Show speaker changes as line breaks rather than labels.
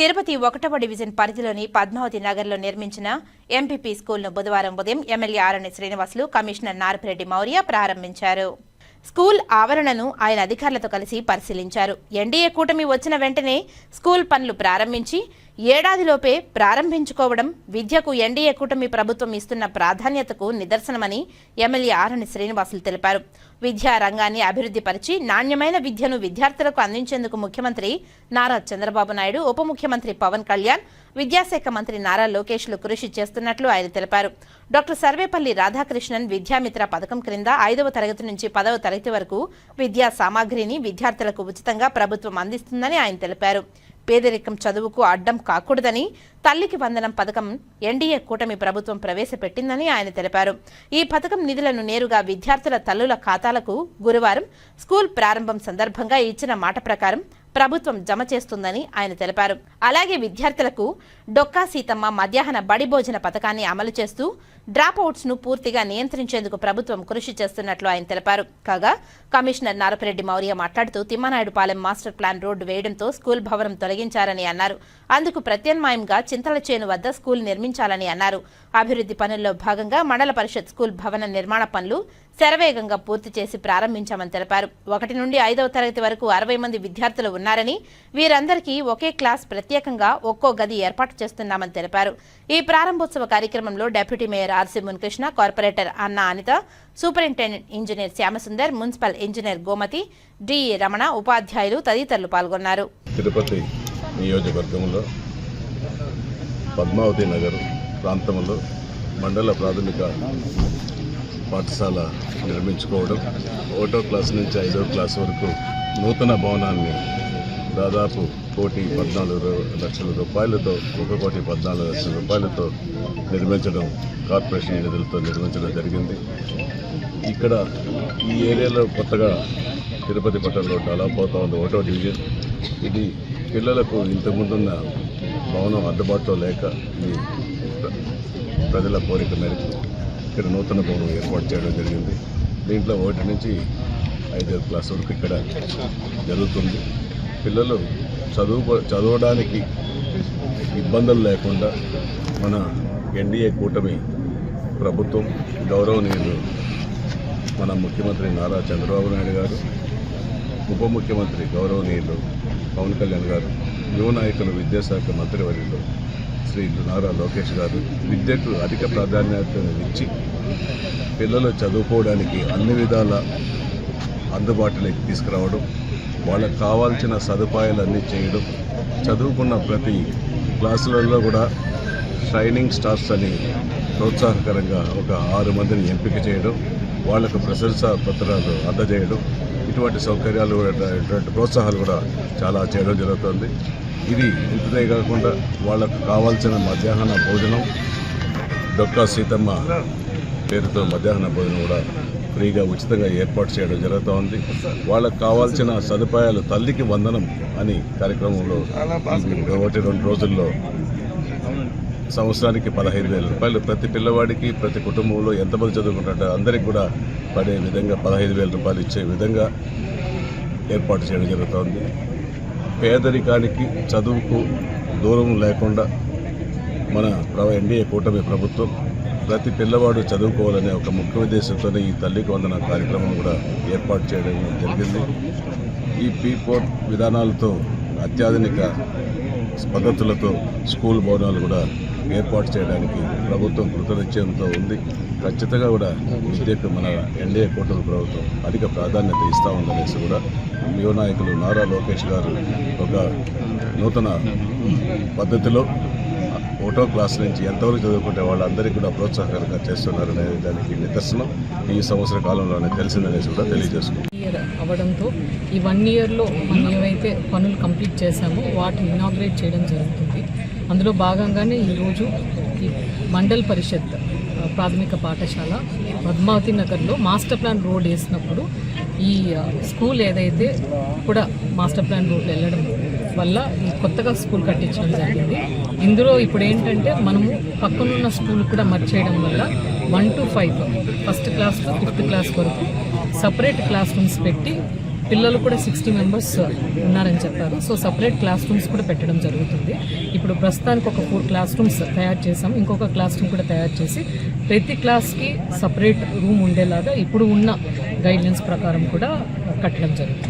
తిరుపతి ఒకటవ డివిజన్ పరిధిలోని పద్మావతి నగర్లో నిర్మించిన ఎంపీపీ స్కూల్ను బుధవారం ఉదయం ఎమ్మెల్యే ఆరణి శ్రీనివాసులు కమిషనర్ నారపిరెడ్డి మౌర్య ప్రారంభించారు. స్కూల్ ఆవరణను ఆయన అధికారులతో కలిసి పరిశీలించారు. ఎన్డీఏ కూటమి వచ్చిన వెంటనే స్కూల్ పనులు ప్రారంభించి ఏడాదిలోపే ప్రారంభించుకోవడం విద్యకు ఎన్డీఏ కూటమి ప్రభుత్వం ఇస్తున్న ప్రాధాన్యతకు నిదర్శనమని ఎమ్మెల్యే ఆరణి శ్రీనివాసులు తెలిపారు. విద్యా రంగాన్ని అభివృద్ధి పరిచి నాణ్యమైన విద్యను విద్యార్థులకు అందించేందుకు ముఖ్యమంత్రి నారా చంద్రబాబు నాయుడు ఉప ముఖ్యమంత్రి పవన్ కళ్యాణ్ విద్యాశాఖ మంత్రి నారా లోకేష్లు కృషి చేస్తున్నట్లు ఆయన తెలిపారు. డాక్టర్ సర్వేపల్లి రాధాకృష్ణన్ విద్యామిత్ర పథకం క్రింద ఐదవ తరగతి నుంచి పదవ తరగతి వరకు విద్యా సామాగ్రిని విద్యార్థులకు ఉచితంగా ప్రభుత్వం అందిస్తుందని ఆయన తెలిపారు. పేదరికం చదువుకు అడ్డం కాకూడదని తల్లికి వందనం పథకం ఎన్డీఏ కూటమి ప్రభుత్వం ప్రవేశపెట్టిందని ఆయన తెలిపారు. ఈ పథకం నిధులను నేరుగా విద్యార్థుల తల్లుల ఖాతాలకు గురువారం స్కూల్ ప్రారంభం సందర్భంగా ఇచ్చిన మాట ప్రకారం ప్రభుత్వం జమ చేస్తుందని ఆయన తెలిపారు. అలాగే విద్యార్థులకు డొక్కా సీతమ్మ మధ్యాహ్న బడి భోజన పథకాన్ని అమలు చేస్తూ డ్రాప్ అవుట్స్ను పూర్తిగా నియంత్రించేందుకు ప్రభుత్వం కృషి చేస్తున్నట్లు ఆయన తెలిపారు. కాగా కమిషనర్ నారపరెడ్డి మౌర్య మాట్లాడుతూ తిమ్మనాయుడుపాలెం మాస్టర్ ప్లాన్ రోడ్డు వేయడంతో స్కూల్ భవనం తొలగించారని అన్నారు. అందుకు ప్రత్యామ్నాయంగా చింతల చేను వద్ద స్కూల్ నిర్మించాలని అన్నారు. అభివృద్ధి పనుల్లో భాగంగా మండల పరిషత్ స్కూల్ భవన నిర్మాణ పనులు శరవేగంగా పూర్తి చేసి ప్రారంభించామని తెలిపారు. ఒకటి నుండి ఐదవ తరగతి వరకు అరవై మంది విద్యార్థులు ఉన్నారని వీరందరికీ ఒకే క్లాస్ ప్రత్యేకంగా ఒక్కో గది ఏర్పాటు చేస్తున్నామని తెలిపారు. ఈ ప్రారంభోత్సవ కార్యక్రమంలో deputy mayor RC Munikrishna corporator Anna Anitha superintendent engineer Shyamasundar municipal engineer Gomathi DE Ramana ఉపాధ్యాయులు తదితరులు పాల్గొన్నారు.
తిరుపతి నియోజకవర్గంలో పద్మావతి నగర్ ప్రాంతంలో మండల ప్రాథమిక పాఠశాల నిర్మించుకోవడం ఒకటో క్లాస్ నుంచి ఐదో క్లాస్ వరకు నూతన భవనాన్ని దాదాపు కోటి పద్నాలుగు లక్షల రూపాయలతో ఒక కోటి పద్నాలుగు లక్షల రూపాయలతో నిర్మించడం కార్పొరేషన్ నిధులతో నిర్మించడం జరిగింది. ఇక్కడ ఈ ఏరియాలో కొత్తగా తిరుపతి పట్టణంలో డెవలప్ అవుతా ఉంది ఒకటో డివిజన్. ఇది పిల్లలకు ఇంతకుముందున్న భవనం అందుబాటులో లేక ఈ ప్రజల కోరిక మేరకు ఇక్కడ నూతన భవనం ఏర్పాటు చేయడం జరిగింది. దీంట్లో ఒకటి నుంచి ఐదో క్లాస్ వరకు ఇక్కడ జరుగుతుంది. పిల్లలు చదువు చదవడానికి ఇబ్బందులు లేకుండా మన ఎన్డీఏ కూటమి ప్రభుత్వం గౌరవనీయులు మన ముఖ్యమంత్రి నారా చంద్రబాబు నాయుడు గారు ఉప ముఖ్యమంత్రి గౌరవనీయులు పవన్ కళ్యాణ్ గారు యువ నాయకులు విద్యాశాఖ మంత్రివర్యులు శ్రీ నారా లోకేష్ గారు విద్యకు అధిక ప్రాధాన్యతను ఇచ్చి పిల్లలు చదువుకోవడానికి అన్ని విధాల అందుబాటులోకి తీసుకురావడం వాళ్ళకు కావాల్సిన సదుపాయాలన్నీ చేయడం చదువుకున్న ప్రతి క్లాసులలో కూడా షైనింగ్ స్టార్స్ అని ప్రోత్సాహకరంగా ఒక ఆరు మందిని ఎంపిక చేయడం వాళ్ళకు ప్రశంసా పత్రాలు అందజేయడం ఇటువంటి సౌకర్యాలు కూడా ఇటువంటి ప్రోత్సాహాలు కూడా చాలా చేయడం జరుగుతుంది. ఇది ఇంతనే కాకుండా వాళ్ళకు కావాల్సిన మధ్యాహ్న భోజనం డొక్కా సీతమ్మ పేరుతో మధ్యాహ్న భోజనం కూడా ఫ్రీగా ఉచితంగా ఏర్పాటు చేయడం జరుగుతూ ఉంది వాళ్ళకు కావాల్సిన సదుపాయాలు తల్లికి వందనం అని కార్యక్రమంలో ఒకటి రెండు రోజుల్లో సంవత్సరానికి పదహైదు వేల రూపాయలు. ప్రతి పిల్లవాడికి ప్రతి కుటుంబంలో ఎంతమంది చదువుకుంటారో అందరికి కూడా పడే విధంగా పదహైదు వేల రూపాయలు ఇచ్చే విధంగా ఏర్పాటు చేయడం జరుగుతోంది. పేదరికానికి చదువుకు దూరం లేకుండా మన ఎన్డీఏ కూటమి ప్రభుత్వం ప్రతి పిల్లవాడు చదువుకోవాలనే ఒక ముఖ్య ఉద్దేశంతోనే ఈ తల్లికి వందన కార్యక్రమం కూడా ఏర్పాటు చేయడం జరిగింది. ఈ పీ ఫోర్ విధానాలతో అత్యాధునిక పద్ధతులతో స్కూల్ భవనాలు కూడా ఏర్పాటు చేయడానికి ప్రభుత్వం కృతనిశ్చయంతో ఉంది. ఖచ్చితంగా కూడా విద్యకు మన ఎన్డీఏ కూటమి ప్రభుత్వం అధిక ప్రాధాన్యత ఇస్తూ ఉందనేసి కూడా యువ నాయకులు నారా లోకేష్ గారు ఒక నూతన పద్ధతిలో ఒకటో క్లాస్ నుంచి ఎంతవరకు చదువుకుంటే వాళ్ళందరికీ కూడా ప్రోత్సాహకరంగా చేస్తున్నారనే దానికి నిదర్శనం ఈ సంవత్సర కాలంలోనే తెలిసిందనేసి కూడా తెలియజేసుకుంటున్నాను
ఇయర్ అవ్వడంతో ఈ వన్ ఇయర్లో మనం ఏవైతే పనులు కంప్లీట్ చేశామో వాటిని ఇనాగ్రేట్ చేయడం జరుగుతుంది. అందులో భాగంగానే ఈరోజు ఈ మండల్ పరిషత్ ప్రాథమిక పాఠశాల పద్మావతి నగర్లో మాస్టర్ ప్లాన్ రోడ్ వేసినప్పుడు ఈ స్కూల్ ఏదైతే కూడా మాస్టర్ ప్లాన్ రోడ్లో వెళ్ళడం వల్ల ఈ కొత్తగా స్కూల్ కట్టించడం జరిగింది. ఇందులో ఇప్పుడు ఏంటంటే మనము పక్కనున్న స్కూల్ కూడా మర్చేయడం వల్ల one to five first class to fifth class వరకు సపరేట్ క్లాస్ రూమ్స్ పెట్టి పిల్లలు కూడా సిక్స్టీ మెంబర్స్ ఉన్నారని చెప్పారు. సో సపరేట్ క్లాస్ రూమ్స్ కూడా పెట్టడం జరుగుతుంది. ఇప్పుడు ప్రస్తుతానికి ఒక ఫోర్ క్లాస్ రూమ్స్ తయారు చేసాం ఇంకొక క్లాస్ రూమ్ కూడా తయారు చేసి ప్రతి క్లాస్కి సపరేట్ రూమ్ ఉండేలాగా ఇప్పుడు ఉన్న గైడ్లైన్స్ ప్రకారం కూడా కట్టడం జరుగుతుంది.